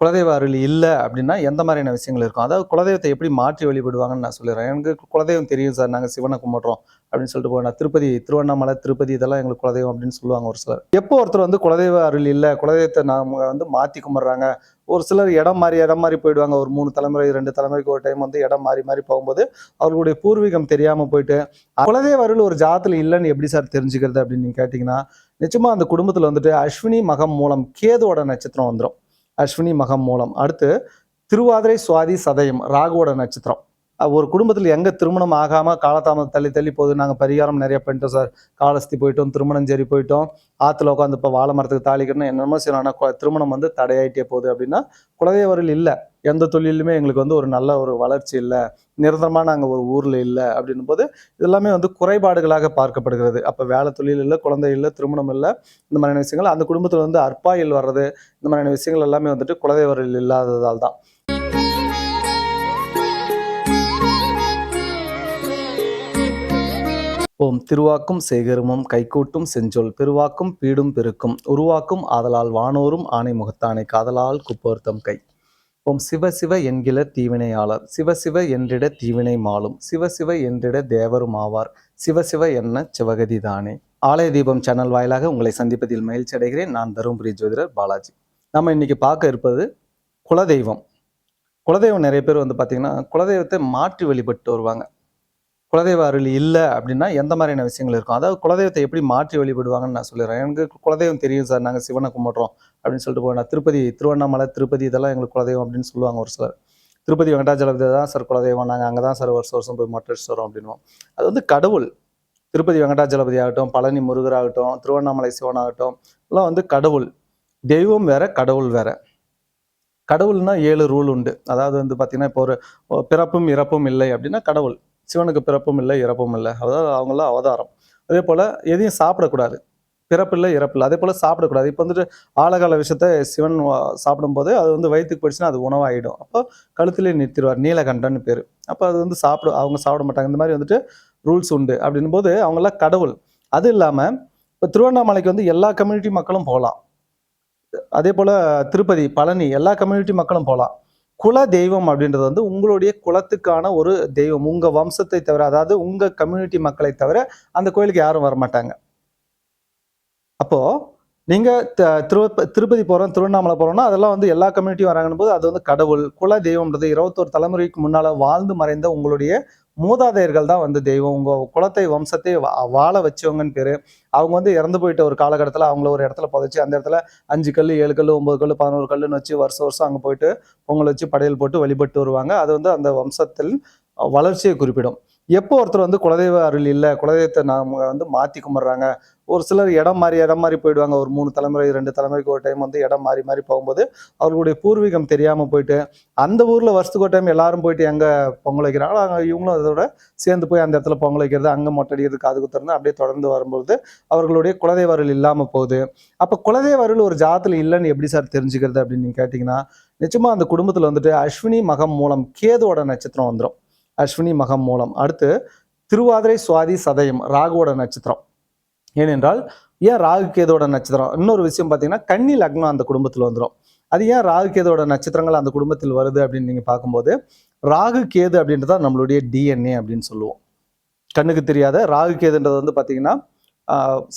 குலதெய்வ அருள் இல்லை அப்படின்னா எந்த மாதிரியான விஷயங்கள் இருக்கும்? அதாவது குலதெய்வத்தை எப்படி மாற்றி வழிபடுவாங்கன்னு நான் சொல்லிடுறேன் எனக்கு குலதெய்வம் தெரியும் சார். நாங்கள் சிவனை கும்பிட்றோம் அப்படின்னு சொல்லிட்டு போனா திருப்பதி திருவண்ணாமலை திருப்பதி இதெல்லாம் எங்களுக்கு குலதெய்வம் அப்படின்னு சொல்லுவாங்க ஒரு சிலர். எப்போ ஒருத்தர் வந்து குலதெய்வ அருள் இல்லை குலதெய்வத்தை நாம வந்து மாற்றி கும்பிட்றாங்க ஒரு சிலர் இடம் மாறி இடம் மாறி போயிடுவாங்க. ஒரு மூணு தலைமுறை ரெண்டு தலைமுறைக்கு ஒரு டைம் வந்து இடம் மாறி மாறி போகும்போது அவர்களுடைய பூர்வீகம் தெரியாமல் போயிட்டு குலதெய்வ அருள் ஒரு ஜாதத்தில் இல்லைன்னு எப்படி சார் தெரிஞ்சுக்கிறது? அப்படின்னு நீங்க நிச்சயமாக அந்த குடும்பத்தில் வந்துட்டு அஸ்வினி மகம் மூலம் கேதுவோட நட்சத்திரம் வந்துடும் அஸ்வினி மகம் மூலம். அடுத்து திருவாதிரை சுவாதி சதயம் ராகுவோட நட்சத்திரம். ஒரு குடும்பத்தில் எங்கே திருமணம் ஆகாமல் காலதாமதம் தள்ளி தள்ளி போகுது நாங்கள் பரிகாரம் நிறைய பண்ணிட்டோம் சார். காலஸ்தி போயிட்டோம் திருமணம் சரி போயிட்டோம். ஆற்றுல உட்காந்து இப்போ வாழை மரத்துக்கு தாளிக்கணும் என்னென்னமோ செய்யணும். ஆனால் திருமணம் வந்து தடையாயிட்டே போகுது அப்படின்னா குலதெய்வர்கள் இல்லை. எந்த தொழிலுமே எங்களுக்கு வந்து ஒரு நல்ல ஒரு வளர்ச்சி இல்லை. நிரந்தரமாக நாங்கள் ஒரு ஊரில் இல்லை அப்படின்னும் போது இதெல்லாமே வந்து குறைபாடுகளாக பார்க்கப்படுகிறது. அப்போ வேலை தொழில் இல்லை குழந்தை இல்லை திருமணம் இல்லை இந்த மாதிரியான விஷயங்கள். அந்த குடும்பத்தில் வந்து அற்பாயில் வர்றது இந்த மாதிரியான விஷயங்கள் எல்லாமே வந்துட்டு குலதெய்வர்கள் இல்லாததால் தான். ஓம் திருவாக்கும் சேகரமும் கைகூட்டும் செஞ்சொல் பெருவாக்கும் பீடும் பெருக்கும் உருவாக்கும் ஆதலால் வானோரும் ஆணை முகத்தானை காதலால் குப்போர்த்தம் கை. ஓம் சிவ சிவ என்கிற தீவினையாளர் சிவ சிவ என்றிட தீவினை மாலும் சிவ சிவ என்றிட தேவரும் ஆவார் சிவ சிவ என்ன சிவகதி தானே. ஆலய தீபம் சேனல் வாயிலாக உங்களை சந்திப்பதில் மகிழ்ச்சி அடைகிறேன். நான் தருமபுரி ஜோதிடர் பாலாஜி. நம்ம இன்னைக்கு பார்க்க இருப்பது குலதெய்வம். குலதெய்வம் நிறைய பேர் வந்து பார்த்தீங்கன்னா குலதெய்வத்தை மாற்றி வழிபட்டு வருவாங்க. குலதெய்வ அருள் இல்லை அப்படின்னா எந்த மாதிரியான விஷயங்கள் இருக்கும்? அதாவது குலதெய்வத்தை எப்படி மாற்றி வழிபடுவாங்கன்னு நான் சொல்லிடுறேன் எனக்கு குலதெய்வம் தெரியும் சார். நாங்கள் சிவனை கும்பிட்றோம் அப்படின்னு சொல்லிட்டு போனா திருப்பதி திருவண்ணாமலை திருப்பதி இதெல்லாம் எங்களுக்கு குலதெய்வம் அப்படின்னு சொல்லுவாங்க ஒரு சிலர். திருப்பதி வெங்கடாஜலபதி தான் சார் குலதெய்வம். நாங்கள் அங்கே தான் சார் வருஷம் வருஷம் போய் மொட்டடிச்சு வரோம் அப்படின்னுவோம். அது வந்து கடவுள். திருப்பதி வெங்கடாஜலபதி ஆகட்டும் பழனி முருகர் ஆகட்டும் திருவண்ணாமலை சிவன் ஆகட்டும் எல்லாம் வந்து கடவுள். தெய்வம் வேற கடவுள் வேற. கடவுள்னா ஏழு ரூல் உண்டு. அதாவது வந்து பார்த்தீங்கன்னா இப்போ ஒரு பிறப்பும் இறப்பும் இல்லை அப்படின்னா கடவுள். சிவனுக்கு பிறப்பும் இல்லை இறப்பும் இல்லை. அதாவது அவங்களாம் அவதாரம். அதே போல் எதையும் சாப்பிடக்கூடாது. பிறப்பில்லை இறப்பில்லை அதே போல் சாப்பிடக்கூடாது. இப்போ வந்துட்டு ஆழகால விஷயத்த சிவன் சாப்பிடும்போது அது வந்து வயிற்றுக்கு போயிடுச்சுன்னா அது உணவாகிடும் அப்போ கழுத்திலே நிறுத்திடுவார் நீலகண்டன்னு பேர். அப்போ அது வந்து சாப்பிட அவங்க சாப்பிட மாட்டாங்க. இந்த மாதிரி வந்துட்டு ரூல்ஸ் உண்டு. அப்படின்னும் போது அவங்களாம் கடவுள். அது இல்லாமல் இப்போ திருவண்ணாமலைக்கு வந்து எல்லா கம்யூனிட்டி மக்களும் போகலாம். அதே போல் திருப்பதி பழனி எல்லா கம்யூனிட்டி மக்களும் போகலாம். குல தெய்வம் அப்படின்றது வந்து உங்களுடைய குலத்துக்கான ஒரு தெய்வம் உங்க வம்சத்தை தவிர அதாவது உங்க கம்யூனிட்டி மக்களை தவிர அந்த கோயிலுக்கு யாரும் வர மாட்டாங்க அப்போ நீங்க த- திரு திருப்பதி போறோம் திருவண்ணாமலை போறோம்னா அதெல்லாம் வந்து எல்லா கம்யூனிட்டியும் வராங்கன்னு போது அது வந்து கடவுள் குல தெய்வம்ன்றது இருபத்தோரு தலைமுறைக்கு முன்னால வாழ்ந்து மறைந்த உங்களுடைய மூதாதையர்கள் தான் வந்து தெய்வம். உங்கள் குலத்தை வம்சத்தை வா- வாழ வச்சவங்கன்னு பேர். அவங்க வந்து இறந்து போயிட்ட ஒரு காலகட்டத்தில் அவங்கள ஒரு இடத்துல புதைச்சி அந்த இடத்துல அஞ்சு கல் ஏழு கல் ஒம்பது கல் பதினோரு கல்லுன்னு வச்சு வருஷம் வருஷம் அங்கே போயிட்டு பொங்கல் வச்சு படையல் போட்டு வழிபட்டு வருவாங்க. அது வந்து அந்த வம்சத்தில் வளர்ச்சியை குறிப்பிடும். எப்போ ஒருத்தர் வந்து குலதெய்வ அருள் இல்லை குலதெய்வத்தை நாம வந்து மாற்றி கும்பிட்றாங்க ஒரு சிலர் இடம் மாறி இடம் மாறி போயிடுவாங்க. ஒரு மூணு தலைமுறை ரெண்டு தலைமுறைக்கு ஒரு டைம் வந்து இடம் மாறி மாறி போகும்போது அவர்களுடைய பூர்வீகம் தெரியாமல் போயிட்டு அந்த ஊரில் வருஷத்துக்கு ஒரு டைம் எல்லாரும் போயிட்டு எங்கே பொங்கல் வைக்கிறாங்களோ அங்கே இவங்களும் அதோட சேர்ந்து போய் அந்த இடத்துல பொங்கல் வைக்கிறது அங்கே மொட்டடிக்கிறது காது குத்துறது அப்படியே தொடர்ந்து வரும்பொழுது அவர்களுடைய குலதெய்வ இல்லாமல் போகுது. அப்போ குலதெய்வ அருள் ஒரு ஜாதத்தில் இல்லைன்னு எப்படி சார் தெரிஞ்சுக்கிறது அப்படின்னு நீங்கள் கேட்டிங்கன்னா நிச்சயமாக அந்த குடும்பத்தில் வந்துட்டு அஸ்வினி மகம் மூலம் கேதுவோட நட்சத்திரம் வந்துடும் அஸ்வினி மகம் மூலம். அடுத்து திருவாதிரை சுவாதி சதயம் ராகுவோட நட்சத்திரம். ஏனென்றால் ஏன் ராகுகேதோட நட்சத்திரம்? இன்னொரு விஷயம் பார்த்தீங்கன்னா கன்னி லக்னம் அந்த குடும்பத்தில் வந்துடும் அது ஏன் ராகுகேதோட நட்சத்திரங்கள் அந்த குடும்பத்தில் வருது அப்படின்னு நீங்கள் பார்க்கும்போது ராகு கேது அப்படின்றது தான் நம்மளுடைய டிஎன்ஏ அப்படின்னு சொல்லுவோம். கண்ணுக்கு தெரியாத ராகு கேதுன்றது வந்து பார்த்தீங்கன்னா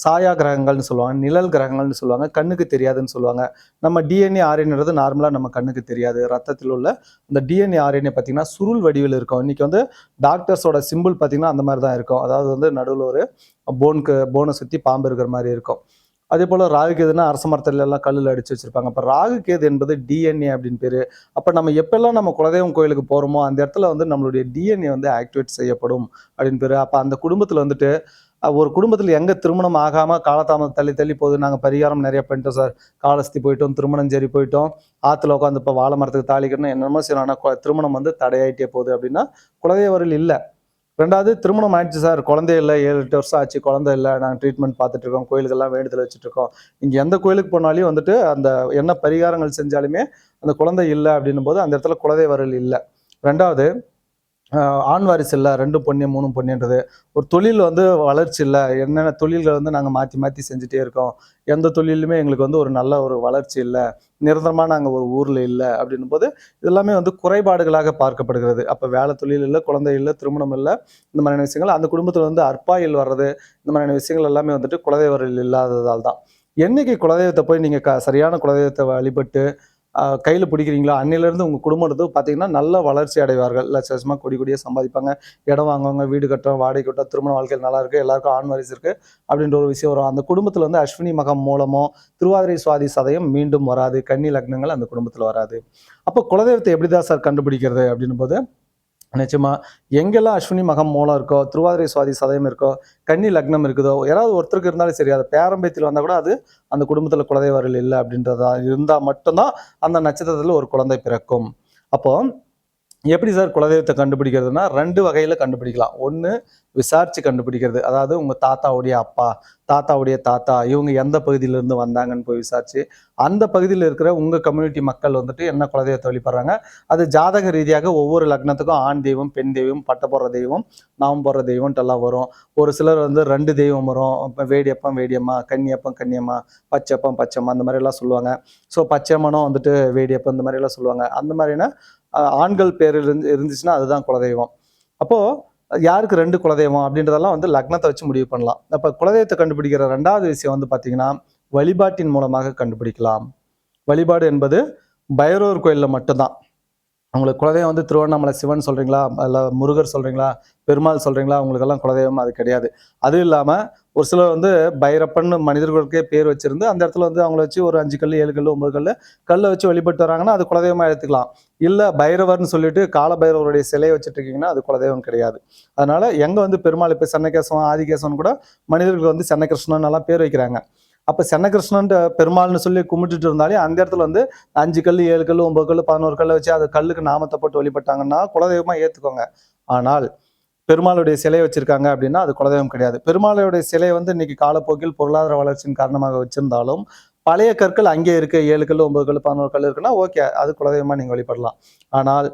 சாயா கிரகங்கள்னு சொல்லுவாங்க நிழல் கிரகங்கள்னு சொல்லுவாங்க கண்ணுக்கு தெரியாதுன்னு சொல்லுவாங்க. நம்ம டிஎன்ஏ ஆர்என்றது நார்மலாக நம்ம கண்ணுக்கு தெரியாது. ரத்தத்தில் உள்ள இந்த டிஎன்ஏ ஆர்என்ஏ பார்த்திங்கன்னா சுருள் வடிவில் இருக்கும். இன்றைக்கி வந்து டாக்டர்ஸோட சிம்பிள் பார்த்தீங்கன்னா அந்த மாதிரி தான் இருக்கும். அதாவது வந்து நடுவில் ஒரு போனுக்கு போனை சுற்றி பாம்பு இருக்கிற மாதிரி இருக்கும். அதே போல் ராகு கேதுன்னா அரச மரத்துல எல்லாம் கல்லில் அடிச்சு வச்சிருப்பாங்க. அப்போ ராகு கேது என்பது டிஎன்ஏ அப்படின்னு பேர். அப்போ நம்ம எப்பெல்லாம் நம்ம குலதெய்வம் கோயிலுக்கு போகிறோமோ அந்த இடத்துல வந்து நம்மளுடைய டிஎன்ஏ வந்து ஆக்டிவேட் செய்யப்படும் அப்படின்னு பேர். அப்போ அந்த குடும்பத்தில் வந்துட்டு ஒரு குடும்பத்தில் எங்கே திருமணம் ஆகாமல் காலதாமதம் தள்ளி தள்ளி போகுது. நாங்கள் பரிகாரம் நிறைய பண்ணிட்டோம் சார். காலஸ்தி போயிட்டோம் திருமணம் சரி போயிட்டோம். ஆற்றுல உட்காந்து இப்போ வாழை மரத்துக்கு தாளிக்கணும் என்னென்னமோ செய்யணும். ஆனால் திருமணம் வந்து தடையாயிட்டே போகுது அப்படின்னா குலதெய்வர்கள் இல்லை. ரெண்டாவது திருமணம் ஆயிடுச்சு சார். குழந்தை இல்லை. ஏழு எட்டு வருஷம் ஆச்சு. குழந்தை இல்லை. நாங்கள் ட்ரீட்மெண்ட் பார்த்துட்டு இருக்கோம். கோயிலுக்கெல்லாம் வேண்டுதல் வச்சுட்டு இருக்கோம். நீங்கள் எந்த கோயிலுக்கு போனாலும் வந்துட்டு அந்த என்ன பரிகாரங்கள் செஞ்சாலுமே அந்த குழந்தை இல்லை அப்படின்னும் போது அந்த இடத்துல குலதெய்வர்கள் இல்லை. ரெண்டாவது ஆண் வாரிசு இல்லை ரெண்டு பொண்ணு மூணு பொண்ணுன்றது. ஒரு தொழில் வந்து வளர்ச்சி இல்லை என்னென்ன தொழில்கள் வந்து நாங்கள் மாற்றி மாற்றி செஞ்சுட்டே இருக்கோம். எந்த தொழிலுமே எங்களுக்கு வந்து ஒரு நல்ல ஒரு வளர்ச்சி இல்லை. நிரந்தரமாக நாங்கள் ஒரு ஊரில் இல்லை அப்படின்னும் போது இதெல்லாமே வந்து குறைபாடுகளாக பார்க்கப்படுகிறது. அப்போ வேலை தொழில் இல்லை குழந்தை இல்லை திருமணம் இல்லை இந்த மாதிரியான விஷயங்கள். அந்த குடும்பத்தில் வந்து அற்பாயில் வர்றது இந்த மாதிரியான விஷயங்கள் எல்லாமே வந்துட்டு குலதெய்வர்கள் இல்லாததால் தான். என்னைக்கு குலதெய்வத்தை போய் நீங்கள் க சரியான குலதெய்வத்தை வழிபட்டு கையில் பிடிக்கிறீங்களோ? அன்னிலேருந்து உங்கள் குடும்பத்து பார்த்தீங்கன்னா நல்ல வளர்ச்சி அடைவார்கள். லட்சமாக கொடி கொடியாக சம்பாதிப்பாங்க. இடம் வாங்குவாங்க வீடு கட்டுறோம் வாடகை கட்டுறோம் திருமண வாழ்க்கையில் நல்லா இருக்குது எல்லாருக்கும் ஆண் வாரிசு இருக்குது அப்படின்ற ஒரு விஷயம் வரும். அந்த குடும்பத்தில் வந்து அஸ்வினி மகம் மூலமோ திருவாதிரை சுவாதி சதயம் மீண்டும் வராது. கன்னி லக்னங்கள் அந்த குடும்பத்தில் வராது. அப்போ குலதெய்வத்தை எப்படி தான் சார் கண்டுபிடிக்கிறது அப்படின்னும் போது நிச்சயமா எங்கெல்லாம் அஸ்வினி மகம் மூலம் இருக்கோ திருவாதிரை சுவாதி சதயம் இருக்கோ கன்னி லக்னம் இருக்குதோ யாராவது ஒருத்தருக்கு இருந்தாலும் சரி அது பேரம்பயத்தில் வந்தால் கூட அது அந்த குடும்பத்தில் குலதெய்வர்கள் இல்லை அப்படின்றதா இருந்தால் மட்டும்தான் அந்த நட்சத்திரத்தில் ஒரு குழந்தை பிறக்கும். அப்போது எப்படி சார் குலதெய்வத்தை கண்டுபிடிக்கிறதுனா ரெண்டு வகையில் கண்டுபிடிக்கலாம். ஒன்று விசாரித்து கண்டுபிடிக்கிறது. அதாவது உங்கள் தாத்தாவுடைய அப்பா தாத்தாவுடைய தாத்தா இவங்க எந்த பகுதியிலேருந்து வந்தாங்கன்னு போய் விசாரிச்சு அந்த பகுதியில் இருக்கிற உங்கள் கம்யூனிட்டி மக்கள் வந்துட்டு என்ன குலதெய்வத்தை வழிபடுறாங்க? அது ஜாதக ரீதியாக ஒவ்வொரு லக்னத்துக்கும் ஆண் தெய்வம் பெண் தெய்வம் பட்ட போடுற தெய்வம் நாம் போடுற தெய்வம்ட்டு எல்லாம் வரும். ஒரு சிலர் வந்து ரெண்டு தெய்வம் வரும். இப்போ வேடியப்பம் வேடியம்மா கன்னியப்பம் கன்னியம்மா பச்சைப்பம் பச்சைம்மா அந்த மாதிரிலாம் சொல்லுவாங்க. ஸோ பச்சைம்மனும் வந்துட்டு வேடியப்பம் இந்த மாதிரி எல்லாம் சொல்லுவாங்க. அந்த மாதிரினா ஆண்கள் பேர் இருந்து இருந்துச்சுன்னா அதுதான் குலதெய்வம். அப்போது யாருக்கு ரெண்டு குலதெய்வம் அப்படின்றதெல்லாம் வந்து லக்னத்தை வச்சு முடிவு பண்ணலாம். அப்போ குலதெய்வத்தை கண்டுபிடிக்கிற ரெண்டாவது விஷயம் வந்து பார்த்தீங்கன்னா வழிபாட்டின் மூலமாக கண்டுபிடிக்கலாம். வழிபாடு என்பது பைரவர் கோயிலில் மட்டும்தான். உங்களுக்கு குலதெய்வம் வந்து திருவண்ணாமலை சிவன் சொல்கிறீங்களா இல்லை முருகர் சொல்கிறீங்களா பெருமாள் சொல்கிறீங்களா உங்களுக்கெல்லாம் குலதெய்வம் அது கிடையாது. அதுவும் இல்லாமல் ஒரு சிலர் வந்து பைரப்பன் மனிதர்களுக்கே பேர் வச்சிருந்து அந்த இடத்துல வந்து அவங்கள வச்சு ஒரு அஞ்சு கல் ஏழு கல் ஒன்பது கல் கல்லை வச்சு வழிபட்டு வராங்கன்னா அது குலதெய்வமாக எடுத்துக்கலாம். இல்லை பைரவர்னு சொல்லிட்டு கால பைரவருடைய சிலையை வச்சுட்டு இருக்கீங்கன்னா அது குலதெய்வம் கிடையாது. அதனால எங்கே வந்து பெருமாள் இப்போ சென்னகேசவன் ஆதிகேசவன் கூட மனிதர்கள் வந்து சென்னகிருஷ்ணன் எல்லாம் பேர் வைக்கிறாங்க. அப்போ சென்னகிருஷ்ணன் பெருமாள்னு சொல்லி கும்பிட்டுட்டு இருந்தாலே அந்த இடத்துல வந்து அஞ்சு கல் ஏழு கல் ஒன்பது கல் பதினோரு கல்லை வச்சு அது கல்லுக்கு நாமத்தை போட்டு வழிபட்டாங்கன்னா குலதெய்வமாக ஏற்றுக்கோங்க ஆனால் பெருமாளுடைய சிலையை வச்சிருக்காங்க அப்படின்னா அது குலதெய்வம் கிடையாது. பெருமாளுடைய சிலை வந்து இன்னைக்கு காலப்போக்கில் பொருளாதார வளர்ச்சியின் காரணமாக வச்சிருந்தாலும் பழைய கற்கள் அங்கே இருக்க. ஏழு கல் ஒன்பது கல் பதினோரு கல் இருக்குன்னா ஓகே அது குலதெய்வமாக நீங்கள் வழிபடலாம். ஆனால்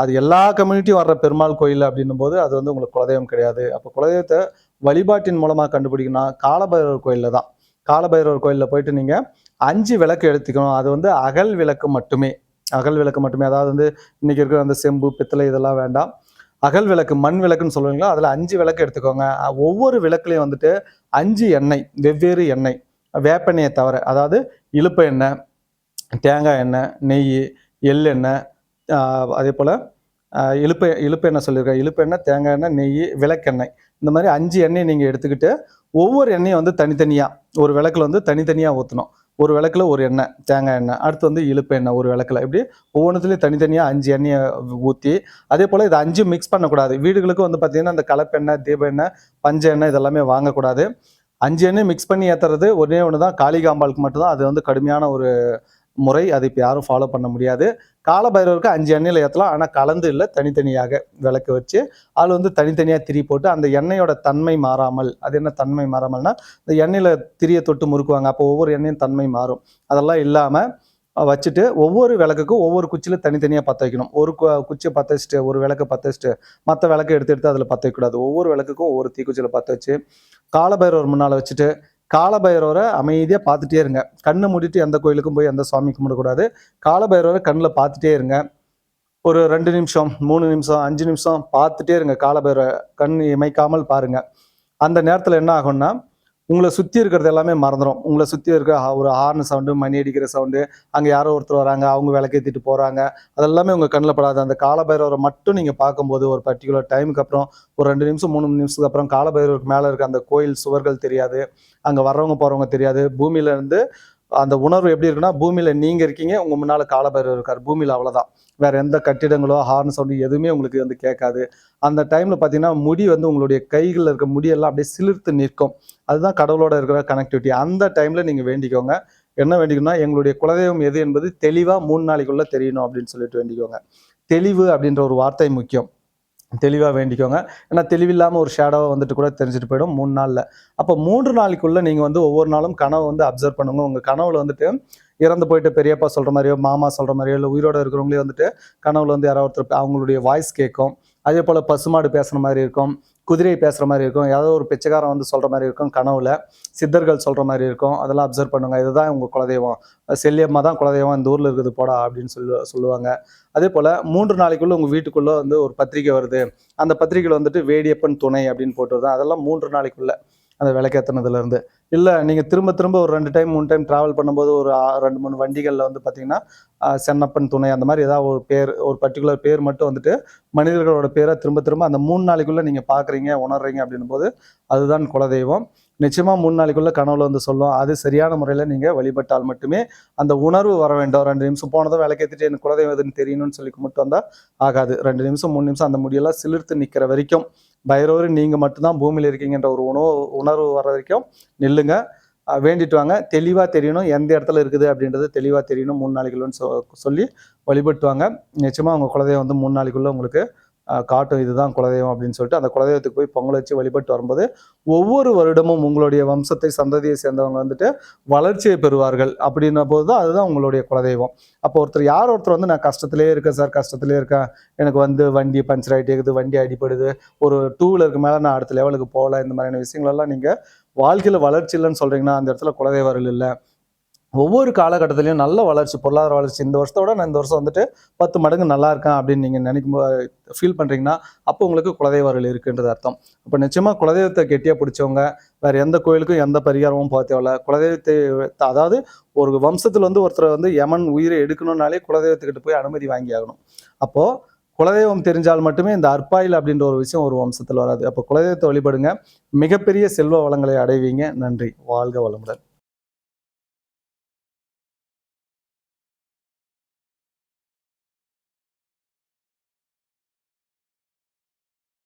அது எல்லா கம்யூனிட்டியும் வர்ற பெருமாள் கோயில் அப்படின்னும் போது அது வந்து உங்களுக்கு குலதெய்வம் கிடையாது. அப்போ குலதெய்வத்தை வழிபாட்டின் மூலமாக கண்டுபிடிக்கணும்னா காலபைரவர் கோயிலில் தான். காலபைரவர் கோயிலில் போயிட்டு நீங்கள் அஞ்சு விளக்கு எடுத்துக்கணும். அது வந்து அகல் விளக்கு மட்டுமே. அகல் விளக்கு மட்டுமே. அதாவது வந்து இன்னைக்கு இருக்கிற அந்த செம்பு பித்தளை இதெல்லாம் வேண்டாம். அகல் விளக்கு மண் விளக்குன்னு சொல்லுவீங்களோ? அதில் அஞ்சு விளக்கு எடுத்துக்கோங்க. ஒவ்வொரு விளக்குலையும் வந்துட்டு அஞ்சு எண்ணெய் வெவ்வேறு எண்ணெய் வேப்பெண்ணெயை தவிர அதாவது இழுப்ப எண்ணெய் தேங்காய் எண்ணெய் நெய் எள்ளெண்ணெய் அதே போல் இழுப்ப இழுப்பு எண்ணெய் சொல்லியிருக்கேன். இழுப்பு எண்ணெய் தேங்காய் எண்ணெய் நெய் விளக்கெண்ணெய் இந்த மாதிரி அஞ்சு எண்ணெய் நீங்கள் எடுத்துக்கிட்டு ஒவ்வொரு எண்ணெயும் வந்து தனித்தனியாக ஒரு விளக்குல வந்து தனித்தனியாக ஊற்றணும் ஒரு விளக்குல ஒரு எண்ணெய் தேங்காய் எண்ணெய் அடுத்து வந்து இழுப்பு எண்ணெய் ஒரு விளக்கில். இப்படி ஒவ்வொன்றுத்துலேயும் தனித்தனியாக அஞ்சு எண்ணெயை ஊற்றி அதே போல் இது அஞ்சு மிக்ஸ் பண்ணக்கூடாது. வீடுகளுக்கு வந்து பார்த்திங்கன்னா அந்த கலப்பெண்ணெய் தீப எண்ணெய் பஞ்ச எண்ணெய் இதெல்லாமே வாங்கக்கூடாது. அஞ்சு எண்ணெய் மிக்ஸ் பண்ணி ஏற்றுறது ஒரே ஒன்று தான் காளிகாம்பாளுக்கு மட்டும்தான். அது வந்து கடுமையான ஒரு முறை அதை இப்போ யாரும் ஃபாலோ பண்ண முடியாது. காலபைரவருக்கு அஞ்சு எண்ணெயில் ஏற்றலாம் ஆனால் கலந்து இல்லை தனித்தனியாக விளக்கு வச்சு அதில் வந்து தனித்தனியாக திரி போட்டு அந்த எண்ணெயோட தன்மை மாறாமல் அது என்ன தன்மை மாறாமல்னா இந்த எண்ணெயில் திரியை தொட்டு முறுக்குவாங்க. அப்போ ஒவ்வொரு எண்ணெயும் தன்மை மாறும். அதெல்லாம் இல்லாமல் வச்சுட்டு ஒவ்வொரு விளக்குக்கும் ஒவ்வொரு குச்சியில் தனித்தனியாக பற்ற வைக்கணும். ஒரு கு- குச்சியை பற்ற வச்சுட்டு ஒரு விளக்கை பற்ற வச்சுட்டு மற்ற விளக்கை எடுத்து எடுத்து அதில் பற்ற வைக்கக்கூடாது. ஒவ்வொரு விளக்குக்கும் ஒவ்வொரு தீக்குச்சியில் பற்ற வச்சு காலபைரவர் முன்னால் வச்சுட்டு காலபைரவரை அமைதியாக பார்த்துட்டே இருங்க. கண்ணை மூடிட்டு எந்த கோயிலுக்கும் போய் எந்த சாமி கும்பிடக்கூடாது. காலபைரவரை கண்ணில் பார்த்துட்டே இருங்க. ஒரு ரெண்டு நிமிஷம் மூணு நிமிஷம் அஞ்சு நிமிஷம் பார்த்துட்டே இருங்க. காலபைரவரை கண் இமைக்காமல் பாருங்க. அந்த நேரத்தில் என்ன ஆகும்னா உங்களை சுற்றி இருக்கிறது எல்லாமே மறந்துடும் உங்களை சுற்றி இருக்க ஒரு ஹார்ன் சவுண்டு மணி அடிக்கிற சவுண்டு அங்கே யாரோ ஒருத்தர் வராங்க அவங்க விளக்கேற்றிட்டு போகிறாங்க அதெல்லாமே உங்கள் கண்ணில் படாது. அந்த காலபைரவரை மட்டும் நீங்கள் பார்க்கும்போது ஒரு பர்டிகுலர் டைமுக்கு அப்புறம் ஒரு ரெண்டு நிமிஷம் மூணு நிமிஷத்துக்கு அப்புறம் காலபைரவருக்கு மேலே இருக்க அந்த கோயில் சுவர்கள் தெரியாது. அங்கே வர்றவங்க போகிறவங்க தெரியாது. பூமியில இருந்து அந்த உணர்வு எப்படி இருக்குன்னா பூமியில் நீங்கள் இருக்கீங்க உங்கள் முன்னால் காலபைரவர் இருக்கார். பூமியில் அவ்வளோதான் வேற எந்த கட்டிடங்களோ ஹார்ன் சவுண்டு எதுவுமே உங்களுக்கு வந்து கேட்காது. அந்த டைமில் பார்த்தீங்கன்னா முடி வந்து உங்களுடைய கைகளில் இருக்க முடியெல்லாம் அப்படியே சிலிர்த்து நிற்கும். அதுதான் கடவுளோட இருக்கிற கனெக்டிவிட்டி அந்த டைமில் நீங்கள் வேண்டிக்கோங்க. என்ன வேண்டிக்கணும்னா எங்களுடைய குலதெய்வம் எது என்பது தெளிவாக மூணு நாளைக்குள்ளே தெரியணும் அப்படின்னு சொல்லிட்டு வேண்டிக்கோங்க. தெளிவு அப்படின்ற ஒரு வார்த்தை முக்கியம். தெளிவாக வேண்டிக்கோங்க. ஏன்னா தெளிவில்லாமல் ஒரு ஷேடோவை வந்துட்டு கூட தெரிஞ்சுட்டு போயிடும் மூணு நாளில். அப்போ மூன்று நாளைக்குள்ளே நீங்கள் வந்து ஒவ்வொரு நாளும் கனவு வந்து அப்சர்வ் பண்ணுங்க. உங்கள் கனவுல வந்துட்டு இறந்து போயிட்டு பெரியப்பா சொல்கிற மாதிரியோ மாமா சொல்கிற மாதிரியோ இல்லை உயிரோட இருக்கிறவங்களே வந்துட்டு கனவுல வந்து யாராவது ஒருத்தர் அவங்களுடைய வாய்ஸ் கேட்கும் அதே போல் பசுமாடு பேசுகிற மாதிரி இருக்கும். குதிரை பேசுகிற மாதிரி இருக்கும். ஏதோ ஒரு பிச்சைக்காரன் வந்து சொல்கிற மாதிரி இருக்கும். கனவுல சித்தர்கள் சொல்கிற மாதிரி இருக்கும். அதெல்லாம் அப்சர்வ் பண்ணுங்க. இதுதான் உங்கள் குலதெய்வம். செல்லியம்மா தான் குலதெய்வம். இந்த ஊரில் இருக்குது. போடா அப்படின்னு சொல்லு சொல்லுவாங்க. அதே போல் மூன்று நாளைக்குள்ளே உங்கள் வீட்டுக்குள்ளே வந்து ஒரு பத்திரிக்கை வருது. அந்த பத்திரிக்கையில் வந்துட்டு வேடியப்பன் துணை அப்படின்னு போட்டுருதான் அதெல்லாம் மூன்று நாளைக்குள்ளே. அந்த விளக்கேற்றினதுலேருந்து இல்லை நீங்கள் திரும்ப திரும்ப ஒரு ரெண்டு டைம் மூணு டைம் ட்ராவல் பண்ணும்போது ஒரு ரெண்டு மூணு வண்டிகளில் வந்து பார்த்தீங்கன்னா சென்னப்பன் துணை அந்த மாதிரி ஏதாவது ஒரு பேர் ஒரு பர்டிகுலர் பேர் மட்டும் வந்துட்டு மனிதர்களோட பேரை திரும்ப திரும்ப அந்த மூணு நாளைக்குள்ளே நீங்கள் பார்க்குறீங்க உணர்றீங்க அப்படின்னும் போது அதுதான் குலதெய்வம். நிச்சயமாக மூணு நாளைக்குள்ளே கனவுல வந்து சொல்லும். அது சரியான முறையில் நீங்கள் வழிபட்டால் மட்டுமே அந்த உணர்வு வர வேண்டும். ரெண்டு நிமிஷம் போனதும் விளக்கேற்றிட்டு எனக்கு குலதெய்வம் எதுன்னு தெரியணும்னு சொல்லி கும்பிட்டு வந்தால் ஆகாது. ரெண்டு நிமிஷம் மூணு நிமிஷம் அந்த முடியெல்லாம் சிலிர்த்து நிற்கிற வரைக்கும் பைரவர் நீங்கள் மட்டும்தான் பூமியில் இருக்கீங்கன்ற ஒரு உணவு உணர்வு வர வரைக்கும் நில்லுங்க. வேண்டிட்டு வாங்க. தெளிவாக தெரியணும். எந்த இடத்துல இருக்குது அப்படின்றது தெளிவாக தெரியணும். மூணு நாளைக்குள்ளன்னு சொ சொல்லி வழிபட்டு வாங்க. நிச்சயமாக உங்கள் குலதெய்வம் வந்து மூணு நாளைக்குள்ளே உங்களுக்கு காட்டும் இதுதான் குலதெய்வம் அப்படின்னு சொல்லிட்டு அந்த குலதெய்வத்துக்கு போய் பொங்கல் வச்சு வழிபட்டு வரும்போது ஒவ்வொரு வருடமும் உங்களுடைய வம்சத்தை சந்ததியை சேர்ந்தவங்க வந்துட்டு வளர்ச்சியை பெறுவார்கள் அப்படின்ன போது தான் அதுதான் உங்களுடைய குலதெய்வம். அப்போ ஒருத்தர் யார் ஒருத்தர் வந்து நான் கஷ்டத்திலே இருக்கேன் சார் கஷ்டத்திலே இருக்கேன். எனக்கு வந்து வண்டி பஞ்சர் ஆகிட்டே இருக்குது வண்டி அடிப்படுது ஒரு டூ வீலருக்கு மேலே நான் அடுத்த லெவலுக்கு போகல. இந்த மாதிரியான விஷயங்களெல்லாம் நீங்கள் வாழ்க்கையில் வளர்ச்சி இல்லைன்னு சொல்கிறீங்கன்னா அந்த இடத்துல குலதெய்வர்கள் இல்லை. ஒவ்வொரு காலகட்டத்திலையும் நல்ல வளர்ச்சி பொருளாதார வளர்ச்சி. இந்த வருஷத்தோட நான் இந்த வருஷம் வந்துட்டு பத்து மடங்கு நல்லா இருக்கேன் அப்படின்னு நீங்கள் நினைக்கும் ஃபீல் பண்ணுறீங்கன்னா அப்போ உங்களுக்கு குலதெய்வர்கள் இருக்குன்றது அர்த்தம். அப்போ நிச்சயமாக குலதெய்வத்தை கெட்டியாக பிடிச்சவங்க வேறு எந்த கோயிலுக்கும் எந்த பரிகாரமும் போக தேவையில்ல. குலதெய்வத்தை அதாவது ஒரு வம்சத்தில் வந்து ஒருத்தர் வந்து யமன் உயிரை எடுக்கணும்னாலே குலதெய்வத்துக்கிட்ட போய் அனுமதி வாங்கி ஆகணும். அப்போது குலதெய்வம் தெரிஞ்சால் மட்டுமே இந்த அற்பாயில் அப்படின்ற ஒரு விஷயம் ஒரு வம்சத்தில் வராது. அப்போ குலதெய்வத்தை வழிபடுங்க. மிகப்பெரிய செல்வ வளங்களை அடைவீங்க. நன்றி. வாழ்க வளமுடன்.